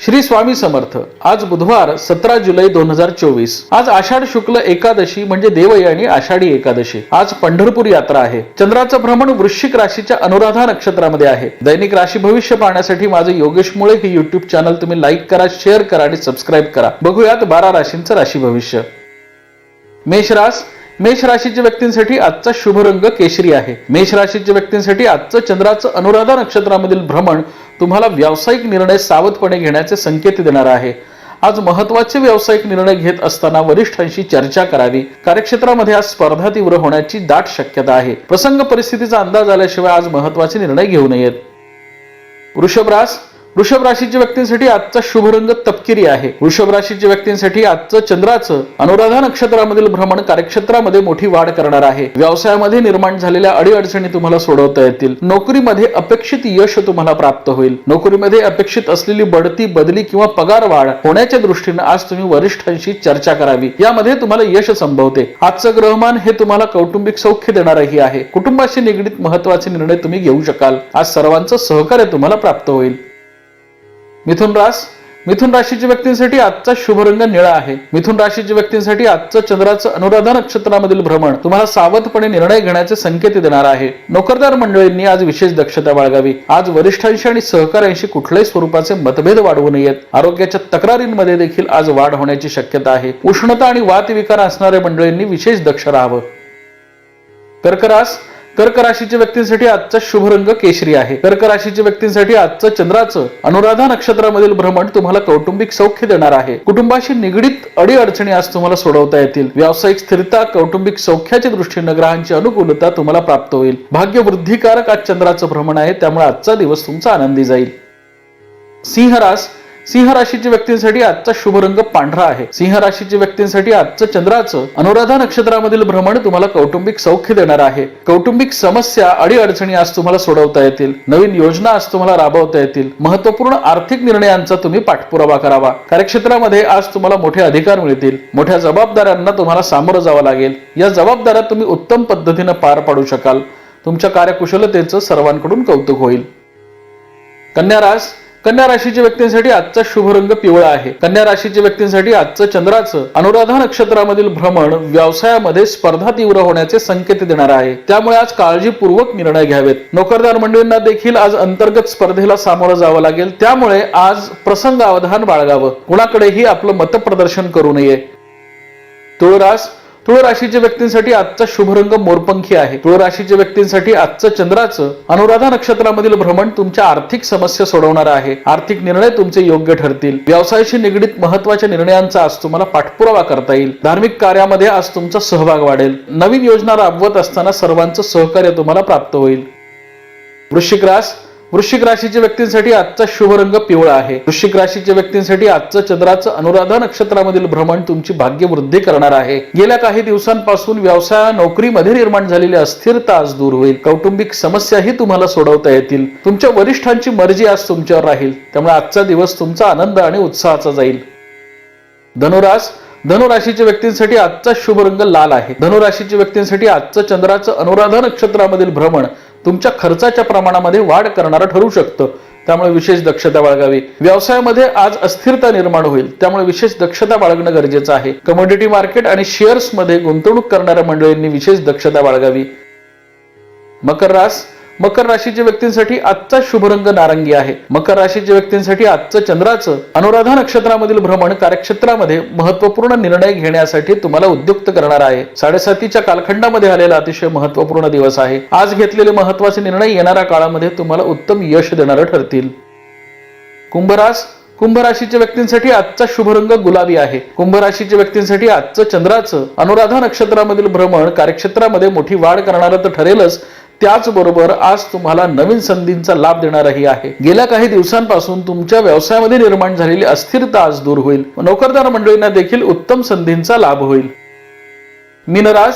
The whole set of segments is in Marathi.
श्री स्वामी समर्थ आज बुधवार सतरा जुलै दोन हजार चोवीस. आज आषाढ शुक्ल एकादशी म्हणजे देवयानी आषाढी एकादशी. आज पंढरपूर यात्रा आहे. चंद्राचं भ्रमण वृश्चिक राशीच्या अनुराधा नक्षत्रामध्ये आहे. दैनिक राशी भविष्य पाहण्यासाठी माझं योगेश मुळे हे युट्यूब चॅनल तुम्ही लाईक करा शेअर करा आणि सबस्क्राईब करा. बघूयात बारा राशींचं राशी भविष्य. मेष रास मेष राशीच्या व्यक्तींसाठी आजचा शुभ रंग केशरी आहे. मेष राशीच्या व्यक्तींसाठी आजचं चंद्राचं अनुराधा नक्षत्रामधील भ्रमण तुम्हाला व्यावसायिक निर्णय सावधपणे घेण्याचे संकेत देणार आहे. आज महत्त्वाचे व्यावसायिक निर्णय घेत असताना वरिष्ठांशी चर्चा करावी. कार्यक्षेत्रामध्ये आज स्पर्धा तीव्र होण्याची दाट शक्यता आहे. प्रसंग परिस्थितीचा अंदाज आल्याशिवाय आज महत्त्वाचे निर्णय घेऊ नयेत. वृषभ वृषभ राशीच्या व्यक्तींसाठी आजचा शुभ रंग तपकिरी आहे. वृषभ राशीच्या व्यक्तींसाठी आजचं चंद्राचं अनुराधा नक्षत्रामधील भ्रमण कार्यक्षेत्रामध्ये मोठी वाढ करणार आहे. व्यवसायामध्ये निर्माण झालेल्या अडीअडचणी तुम्हाला सोडवता येतील. नोकरीमध्ये अपेक्षित यश तुम्हाला प्राप्त होईल. नोकरीमध्ये अपेक्षित असलेली बढती बदली किंवा पगार वाढ होण्याच्या दृष्टीने आज तुम्ही वरिष्ठांशी चर्चा करावी. यामध्ये तुम्हाला यश संभवते. आजचं ग्रहमान हे तुम्हाला कौटुंबिक सौख्य देणारही आहे. कुटुंबाशी निगडीत महत्त्वाचे निर्णय तुम्ही घेऊ शकाल. आज सर्वांचं सहकार्य तुम्हाला प्राप्त होईल. मिथुन रास. मिथुन राशीच्या व्यक्तींसाठी आजचा शुभ रंग निळा आहे. मिथुन राशीच्या व्यक्तींसाठी आजचं चंद्राचं अनुराधा नक्षत्रामधील भ्रमण तुम्हाला सावधपणे निर्णय घेण्याचे संकेत देणार आहे. नोकरदार मंडळींनी आज विशेष दक्षता बाळगावी. आज वरिष्ठांशी आणि सहकाऱ्यांशी कुठल्याही स्वरूपाचे मतभेद वाढवू नयेत. आरोग्याच्या तक्रारींमध्ये देखील आज वाढ होण्याची शक्यता आहे. उष्णता आणि वातविकार असणाऱ्या मंडळींनी विशेष दक्ष राहावं. कर्करास कर्क राशीच्या व्यक्तींसाठी आजचा शुभ रंग केशरी आहे. कर्क राशीच्या व्यक्तींसाठी आजचं चंद्राचं अनुराधा नक्षत्रामधील भ्रमण तुम्हाला कौटुंबिक सौख्य देणार आहे. कुटुंबाशी निगडीत अडीअडचणी आज तुम्हाला सोडवता येतील. व्यावसायिक स्थिरता कौटुंबिक सौख्याच्या दृष्टीने ग्रहांची अनुकूलता तुम्हाला प्राप्त होईल. भाग्य वृद्धिकारक आज चंद्राचं भ्रमण आहे त्यामुळे आजचा दिवस तुमचा आनंदी जाईल. सिंह रास सिंह राशीच्या व्यक्तींसाठी आजचा शुभ रंग पांढरा आहे. सिंह राशीच्या व्यक्तींसाठी आजचं चंद्राचं अनुराधा नक्षत्रामधील भ्रमण तुम्हाला कौटुंबिक सौख्य देणार आहे. कौटुंबिक समस्या अडीअडचणी आज तुम्हाला सोडवता येतील. नवीन योजना आज तुम्हाला राबवता येतील. महत्त्वपूर्ण आर्थिक निर्णयांचा तुम्ही पाठपुरावा करावा. कार्यक्षेत्रामध्ये आज तुम्हाला मोठे अधिकार मिळतील. मोठ्या जबाबदाऱ्यांना तुम्हाला सामोरं जावं लागेल. या जबाबदाऱ्या तुम्ही उत्तम पद्धतीनं पार पाडू शकाल. तुमच्या कार्यकुशलतेचं सर्वांकडून कौतुक होईल. कन्या रास कन्या राशीच्या व्यक्तींसाठी आजचा शुभ रंग पिवळा आहे. कन्या राशीच्या व्यक्तींसाठी आजचं चंद्राचं अनुराधा नक्षत्रामधील भ्रमण व्यवसायामध्ये स्पर्धा तीव्र होण्याचे संकेत देणार आहे. त्यामुळे आज काळजीपूर्वक निर्णय घ्यावेत. नोकरदार मंडळींना देखील आज अंतर्गत स्पर्धेला सामोरं जावं लागेल. त्यामुळे आज प्रसंग अवधान बाळगावं. कुणाकडेही आपलं मतप्रदर्शन करू नये. तुळरास तुळ राशीच्या व्यक्तींसाठी आजचा शुभरंग मोरपंखी आहे. तुळ राशीच्या व्यक्तींसाठी आजचं चंद्राचं अनुराधा नक्षत्रामधील भ्रमण तुमच्या आर्थिक समस्या सोडवणार आहे. आर्थिक निर्णय तुमचे योग्य ठरतील. व्यवसायाशी निगडीत महत्त्वाच्या निर्णयांचा आज तुम्हाला पाठपुरावा करता येईल. धार्मिक कार्यामध्ये आज तुमचा सहभाग वाढेल. नवीन योजना राबवत असताना सर्वांचं सहकार्य तुम्हाला प्राप्त होईल. वृश्चिक रास वृश्चिक राशीच्या व्यक्तींसाठी आजचा शुभ रंग पिवळा आहे. वृश्चिक राशीच्या व्यक्तींसाठी आजचं चंद्राचं अनुराधा नक्षत्रामधील भ्रमण तुमची भाग्य वृद्धी करणार आहे. गेल्या काही दिवसांपासून व्यवसाय नोकरीमध्ये निर्माण झालेली अस्थिरता आज दूर होईल. कौटुंबिक समस्याही तुम्हाला सोडवता येतील. तुमच्या वरिष्ठांची मर्जी आज तुमच्यावर राहील. त्यामुळे आजचा दिवस तुमचा आनंद आणि उत्साहाचा जाईल. धनुरास धनुराशीच्या व्यक्तींसाठी आजचा शुभ रंग लाल आहे. धनुराशीच्या व्यक्तींसाठी आजचं चंद्राचं अनुराधा नक्षत्रामधील भ्रमण तुमच्या खर्चाच्या प्रमाणामध्ये वाढ करणारं ठरू शकतं. त्यामुळे विशेष दक्षता बाळगावी. व्यवसायामध्ये आज अस्थिरता निर्माण होईल. त्यामुळे विशेष दक्षता बाळगणं गरजेचं आहे. कमोडिटी मार्केट आणि शेअर्समध्ये गुंतवणूक करणाऱ्या मंडळींनी विशेष दक्षता बाळगावी. मकर रास मकर राशीच्या व्यक्तींसाठी आजचा शुभ रंग नारंगी आहे. मकर राशीच्या व्यक्तींसाठी आजचं चंद्राचं अनुराधा नक्षत्रामधील भ्रमण कार्यक्षेत्रामध्ये महत्त्वपूर्ण निर्णय घेण्यासाठी तुम्हाला उद्युक्त करणार आहे. साडेसातीच्या कालखंडामध्ये आलेला अतिशय महत्त्वपूर्ण दिवस आहे. आज घेतलेले महत्त्वाचे निर्णय येणाऱ्या काळामध्ये तुम्हाला उत्तम यश देणारं ठरतील. कुंभरास कुंभ राशीच्या व्यक्तींसाठी आजचा शुभ रंग गुलाबी आहे. कुंभ राशीच्या व्यक्तींसाठी आजचं चंद्राचं अनुराधा नक्षत्रामधील भ्रमण कार्यक्षेत्रामध्ये मोठी वाढ करणारं तर ठरेलच त्याचबरोबर आज तुम्हाला नवीन संधींचा लाभ देणारही आहे. गेल्या काही दिवसांपासून तुमच्या व्यवसायामध्ये निर्माण झालेली अस्थिरता आज दूर होईल. नोकरदार मंडळींना देखील उत्तम संधींचा लाभ होईल. मिनराज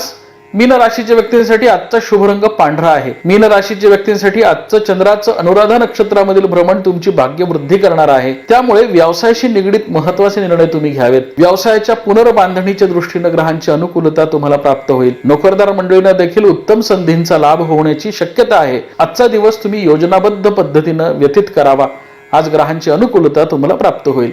मीन राशीच्या व्यक्तींसाठी आजचा शुभ रंग पांढरा आहे. मीन राशीच्या व्यक्तींसाठी आजचं चंद्राचं अनुराधा नक्षत्रामधील भ्रमण तुमची भाग्य वृद्धी करणार आहे. त्यामुळे व्यवसायाशी निगडीत महत्त्वाचे निर्णय तुम्ही घ्यावेत. व्यवसायाच्या पुनर्बांधणीच्या दृष्टीने ग्रहांची अनुकूलता तुम्हाला प्राप्त होईल. नोकरदार मंडळींना देखील उत्तम संधींचा लाभ होण्याची शक्यता आहे. आजचा दिवस तुम्ही योजनाबद्ध पद्धतीनं व्यतीत करावा. आज ग्रहांची अनुकूलता तुम्हाला प्राप्त होईल.